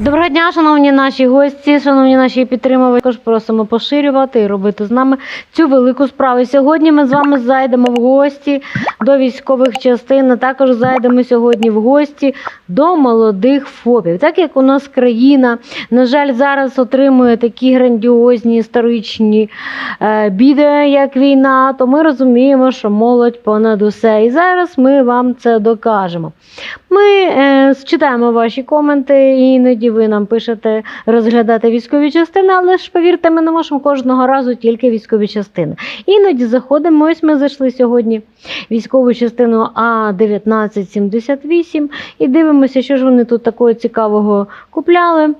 Доброго дня, шановні наші гості, шановні наші підтримувачі. Також просимо поширювати і робити з нами цю велику справу. Сьогодні ми з вами зайдемо в гості до військових частин. а Також зайдемо сьогодні в гості до молодих ФОПів. Так як у нас країна, на жаль, зараз отримує такі грандіозні історичні е, біди, як війна, то ми розуміємо, що молодь понад усе. І зараз ми вам це докажемо. Ми е, читаємо ваші коменти, іноді ви нам пишете розглядати військові частини, але ж повірте, ми не можемо кожного разу тільки військові частини. Іноді заходимо. Ось ми зайшли сьогодні військову частину А1978 і дивимося, що ж вони тут такого цікавого купляли.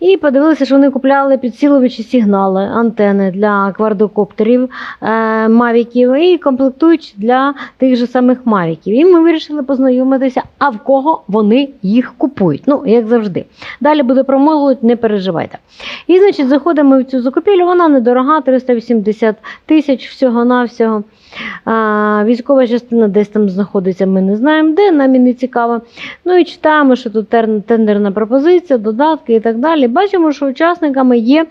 І подивилися, що вони купляли підсилювачі сигнали, антени для квадрокоптерів е, мавіків і комплектують для тих же самих мавіків. І ми вирішили познайомитися, а в кого вони їх купують. Ну, як завжди. Далі буде про молодь, не переживайте. І, значить, заходимо в цю закупівлю, вона недорога, 380 тисяч всього-навсього. А, військова частина десь там знаходиться, ми не знаємо, де нам і не цікаво. Ну і читаємо, що тут тендерна пропозиція, додатки і так далі. Бачимо, що учасниками є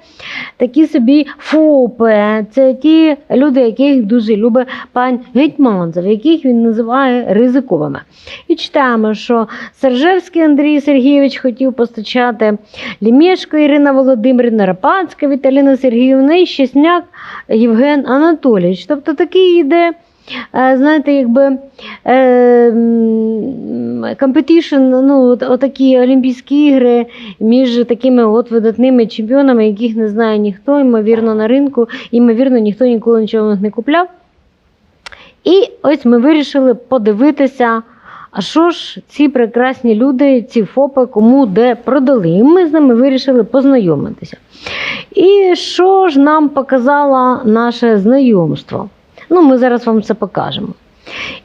такі собі ФОПи. Це ті люди, яких дуже любить пан Гетьманцев, яких він називає ризиковими. І читаємо, що Сержевський Андрій Сергійович хотів постачати Лімєшко Ірина Володимирівна, Рапацька Віталіна Сергіївна і Щесняк Євген Анатолійович. Тобто такий йде. Е, Знаєте, якби компетішн, ну, отакі Олімпійські ігри між такими от видатними чемпіонами, яких не знає ніхто, ймовірно, на ринку, ймовірно, ніхто ніколи нічого не купляв. І ось ми вирішили подивитися, а що ж ці прекрасні люди, ці ФОПи, кому де продали. І ми з ними вирішили познайомитися. І що ж нам показало наше знайомство? Ну, ми зараз вам це покажемо.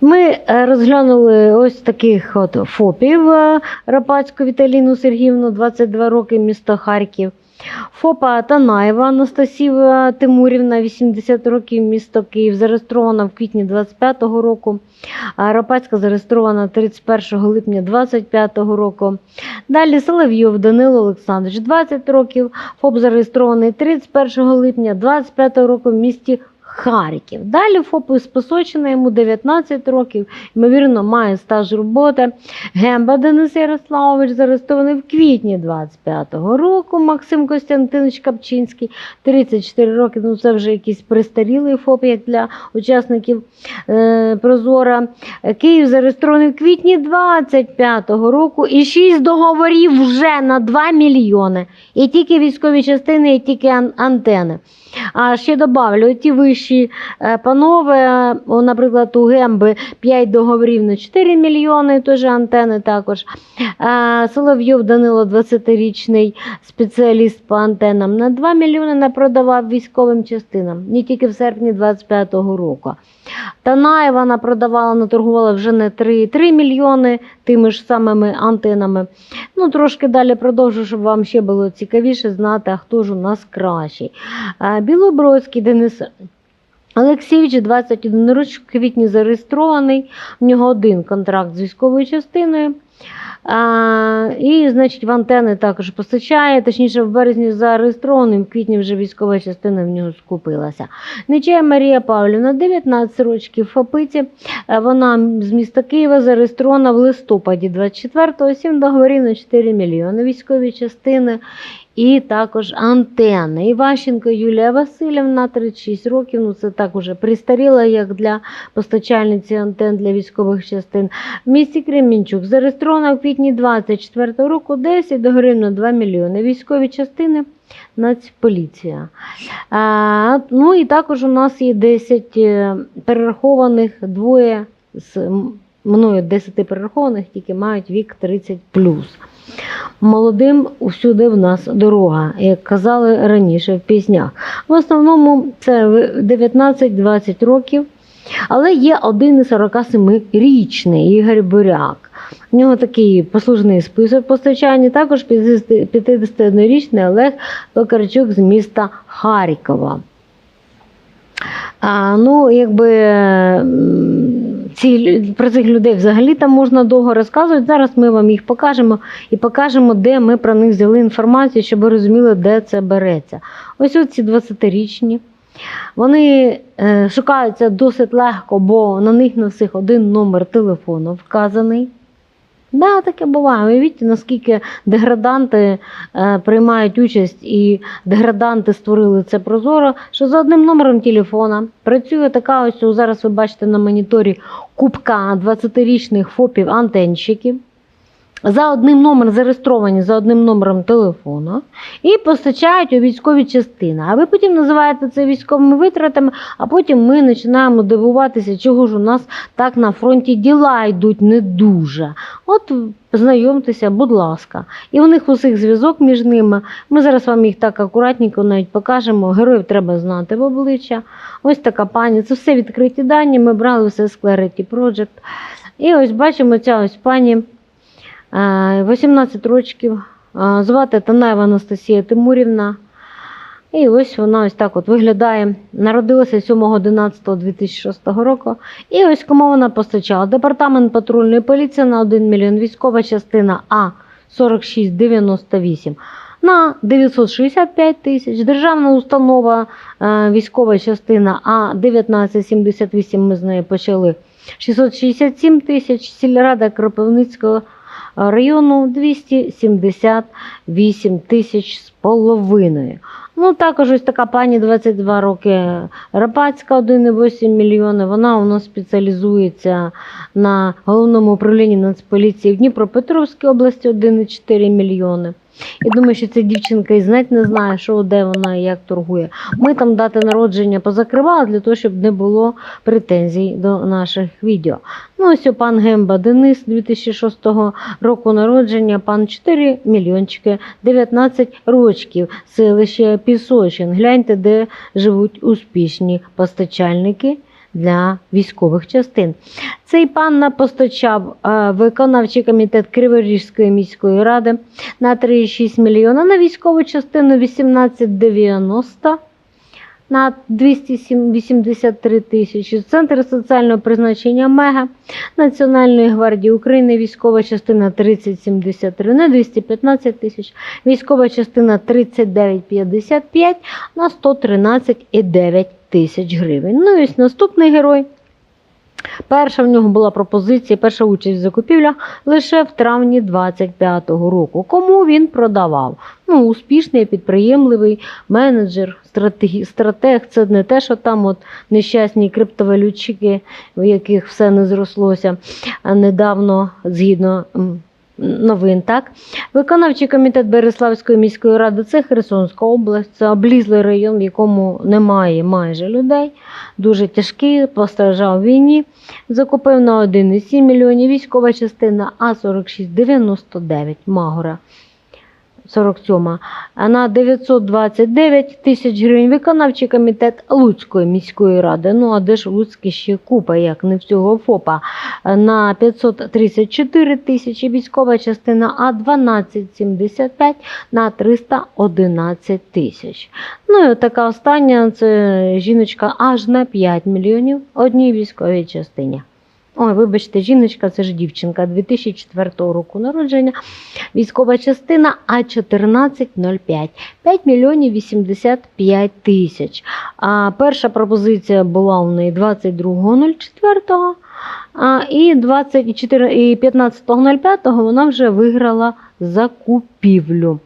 Ми е, розглянули ось таких от ФОПів е, Рапацьку Віталіну Сергіївну, 22 роки, місто Харків. ФОПа Танаєва Анастасія Тимурівна, 80 років, місто Київ, зареєстрована в квітні 25-го року. Рапацька зареєстрована 31 липня 25-го року. Далі Соловйов Данило Олександрович, 20 років. ФОП зареєстрований 31 липня 25-го року в місті Харків. Далі ФОП із йому 19 років, ймовірно, має стаж роботи. Гемба Денис Ярославович зареєстрований в квітні 25-го року. Максим Костянтинович Капчинський, 34 роки. Ну це вже якийсь пристарілий ФОП, як для учасників е, Прозора. Київ зареєстрований в квітні 25-го року і 6 договорів вже на 2 мільйони. І тільки військові частини, і тільки ан- антени. А ще добавлю, ті вищі е, панове, наприклад, у Гемби 5 договорів на 4 мільйони, теж антени також. Соловйов Данило, 20-річний спеціаліст по антенам, на 2 мільйони напродавав військовим частинам, не тільки в серпні 25-го року. Танаєва вона продавала, наторгувала вже не 3,3 мільйони тими ж самими антенами. Ну, трошки далі продовжу, щоб вам ще було цікавіше знати, а хто ж у нас кращий. Білобродський Денис Олексійович, 21 роч, в квітні зареєстрований. У нього один контракт з військовою частиною. А, і, значить, в антени також постачає, точніше, в березні зареєстрований, в квітні вже військова частина в нього скупилася. Нечая Марія Павлівна, 19 років Фапиці. Е, Вона з міста Києва зареєстрована в листопаді 24-го, 7 договорів на 4 мільйони військові частини і також антени. Іващенко Юлія Васильівна, 36 років. Ну це так уже пристаріла, як для постачальниці антен для військових частин. В місті Кремінчук зареєстрована в квітні 24 року 10 до на 2 мільйони. Військові частини. Нацполіція. А, ну і також у нас є 10 е, перерахованих, двоє з мною 10 перерахованих, тільки мають вік 30 Молодим усюди в нас дорога, як казали раніше в піснях. В основному це 19-20 років, але є один із 47-річний Ігор Буряк. У нього такий послужний список постачання, також 51-річний Олег Токарчук з міста Харкова. А, ну, якби ці, про цих людей взагалі там можна довго розказувати. Зараз ми вам їх покажемо і покажемо, де ми про них взяли інформацію, щоб ви розуміли, де це береться. Ось ці 20-річні. Вони е, шукаються досить легко, бо на них на всіх один номер телефону вказаний. Да, таке буває. Уявіть, наскільки деграданти е, приймають участь і деграданти створили це прозоро, що за одним номером телефона працює така ось, зараз ви бачите на моніторі кубка 20-річних ФОПів антенщиків. За одним номером зареєстровані за одним номером телефону і постачають у військові частини. А ви потім називаєте це військовими витратами, а потім ми починаємо дивуватися, чого ж у нас так на фронті діла йдуть не дуже. От знайомтеся, будь ласка. І у них усіх зв'язок між ними. Ми зараз вам їх так акуратненько навіть покажемо. Героїв треба знати в обличчя. Ось така пані. Це все відкриті дані. Ми брали все з Clarity Project. І ось бачимо ця ось пані. Е, 18 років. е, Звати Танаєва Анастасія Тимурівна. І ось вона ось так от виглядає. Народилася 7.11.2006 року. І ось кому вона постачала. Департамент патрульної поліції на 1 мільйон, військова частина А 4698 на 965 тисяч, державна установа е, військова частина А 1978 ми з нею почали 667 тисяч, сільрада Кропивницького району 278 тисяч з половиною. Ну, також ось така пані 22 роки Рапацька 1,8 мільйони. Вона у нас спеціалізується на головному управлінні Нацполіції в Дніпропетровській області 1,4 мільйони. І думаю, що ця дівчинка і знать не знає, що де вона і як торгує. Ми там дати народження позакривали для того, щоб не було претензій до наших відео. Ну, ось пан Гемба Денис 2006 року народження, пан 4 мільйончики, 19 рочків, селище Пісочин. Гляньте, де живуть успішні постачальники для військових частин. Цей пан постачав е, виконавчий комітет Криворізької міської ради на 3,6 мільйона, на військову частину 1890 на 283 тисячі. Центр соціального призначення МЕГА Національної гвардії України, військова частина 3073 на 215 тисяч, військова частина 3955 на 113,9 тисяч гривень. Ну і ось наступний герой. Перша в нього була пропозиція, перша участь в закупівлях лише в травні 25-го року. Кому він продавав? Ну, успішний, підприємливий менеджер, стратег. Це не те, що там от нещасні криптовалютчики, в яких все не зрослося недавно, згідно новин. Так? Виконавчий комітет Береславської міської ради це Херсонська область, це облізлий район, в якому немає майже людей. Дуже тяжкий, постраждав війні. Закупив на 1,7 мільйонів військова частина А4699 Магора. 47, а на 929 тисяч гривень виконавчий комітет Луцької міської ради. Ну а де ж Луцькі ще купа, як не всього ФОПа. На 534 тисячі військова частина А 1275 на 311 тисяч. Ну і така остання це жіночка аж на 5 мільйонів одній військовій частині. Ой, вибачте, жіночка, це ж дівчинка 2004 року народження. Військова частина А1405 5 мільйонів 85 тисяч. А перша пропозиція була у неї 22.04. І і 15.05 вона вже виграла закупівлю.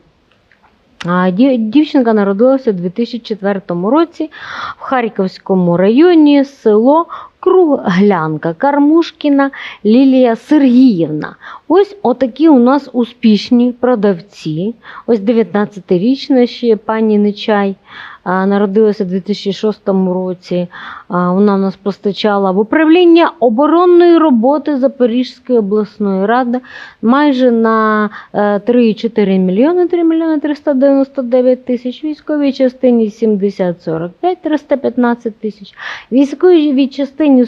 Дівчинка народилася у 2004 році в Харківському районі село Круглянка, Кармушкіна Лілія Сергіївна. Ось отакі у нас успішні продавці. Ось 19-річна ще пані Нечай. Народилася у 2006 році. Вона нас постачала в управління оборонної роботи Запорізької обласної ради майже на е, 3,4 мільйони, 3 мільйони 399 тисяч, військовій частині 70-45, 315 тисяч, військовій частині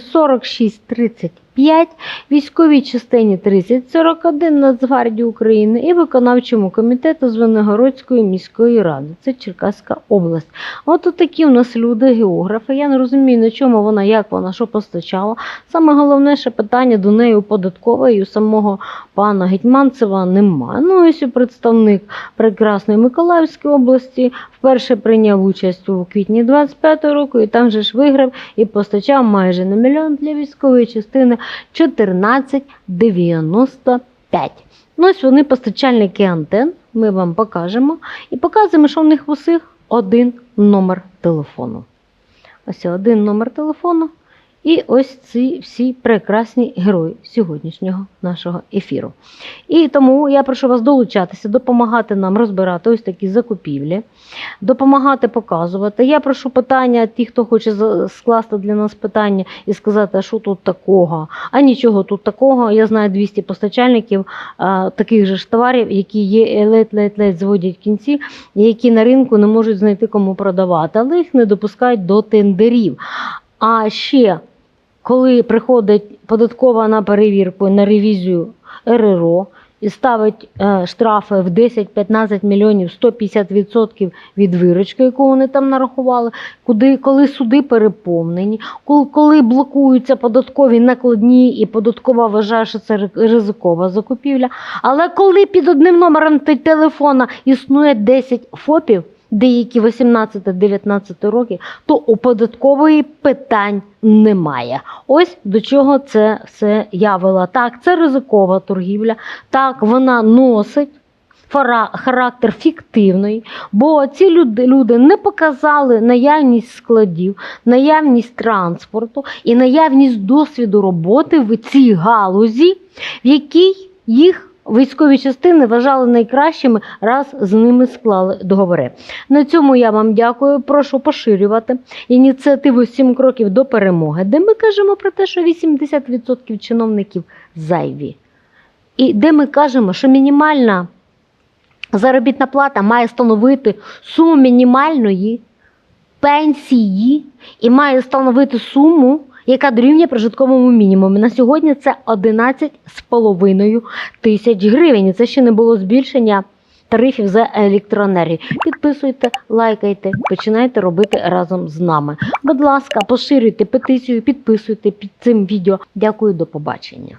46-35, військовій частині 30-41 Нацгвардії України і виконавчому комітету Звенигородської міської ради. Це Черкаська область. От такі у нас люди, географи. Я не розумію, на чому вона, як вона, що постачала. Саме головне ще питання до неї у податкової, у самого пана Гетьманцева немає. Ну, ось і представник прекрасної Миколаївської області вперше прийняв участь у квітні 25-го року, і там же ж виграв і постачав майже на мільйон для військової частини 1495. Ну, ось вони постачальники антен, ми вам покажемо. І показуємо, що в них усіх один номер телефону. Ось один номер телефону. І ось ці всі прекрасні герої сьогоднішнього нашого ефіру. І тому я прошу вас долучатися, допомагати нам розбирати ось такі закупівлі, допомагати показувати. Я прошу питання, ті, хто хоче скласти для нас питання і сказати, а що тут такого, а нічого тут такого. Я знаю 200 постачальників а, таких же ж товарів, які є ледь-ледь-ледь зводять кінці, які на ринку не можуть знайти кому продавати, але їх не допускають до тендерів. А ще коли приходить податкова на перевірку на ревізію РРО і ставить е, штрафи в 10-15 мільйонів 150% від виручки, яку вони там нарахували, куди, коли суди переповнені, коли, коли блокуються податкові накладні, і податкова вважає, що це ризикова закупівля. Але коли під одним номером телефона існує 10 ФОПів, деякі 18-19 років, то у податкової питань немає. Ось до чого це все я вела. Так, це ризикова торгівля. Так, вона носить. Характер фіктивний, бо ці люди, люди не показали наявність складів, наявність транспорту і наявність досвіду роботи в цій галузі, в якій їх військові частини вважали найкращими, раз з ними склали договори. На цьому я вам дякую. Прошу поширювати ініціативу «7 кроків до перемоги, де ми кажемо про те, що 80% чиновників зайві. І де ми кажемо, що мінімальна заробітна плата має становити суму мінімальної пенсії і має становити суму, яка дорівнює прожитковому мінімуму. На сьогодні це 11,5 тисяч гривень. Це ще не було збільшення тарифів за електроенергію. Підписуйте, лайкайте, починайте робити разом з нами. Будь ласка, поширюйте петицію, підписуйте під цим відео. Дякую, до побачення.